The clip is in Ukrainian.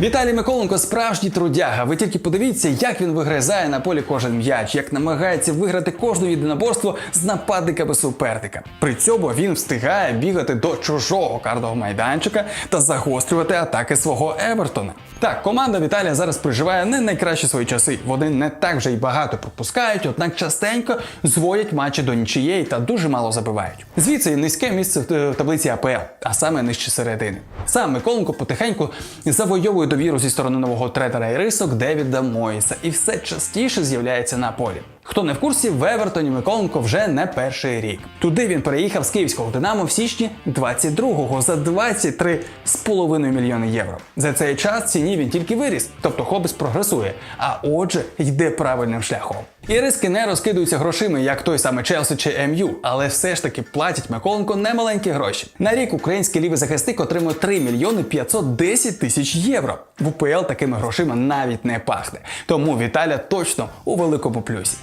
Віталій Миколенко справжній трудяга. Ви тільки подивіться, як він вигризає на полі кожен м'яч, як намагається виграти кожне єдиноборство з нападниками суперника. При цьому він встигає бігати до чужого картового майданчика та загострювати атаки свого Евертона. Так, команда Віталія зараз переживає не найкращі свої часи. Вони не так вже й багато пропускають, однак частенько зводять матчі до нічиєї та дуже мало забивають. Звідси низьке місце в е, таблиці АПЛ, а саме нижче середини. Сам Миколенко потихеньку завойовує довіру зі сторони нового тренера і рисок Девіда Моїса і все частіше з'являється на полі. Хто не в курсі, в Евертоні Миколенко вже не перший рік. Туди він переїхав з київського Динамо в січні 22-го за 23,5 мільйони євро. За цей час ціні він тільки виріс, тобто хлопець прогресує, а отже, йде правильним шляхом. І риски не розкидуються грошима, як той самий Челсі чи МЮ, але все ж таки платять Миколенко немаленькі гроші. На рік український лівий захисник отримує 3 мільйони 510 тисяч євро. В УПЛ такими грошима навіть не пахне. Тому Віталя точно у великому плюсі.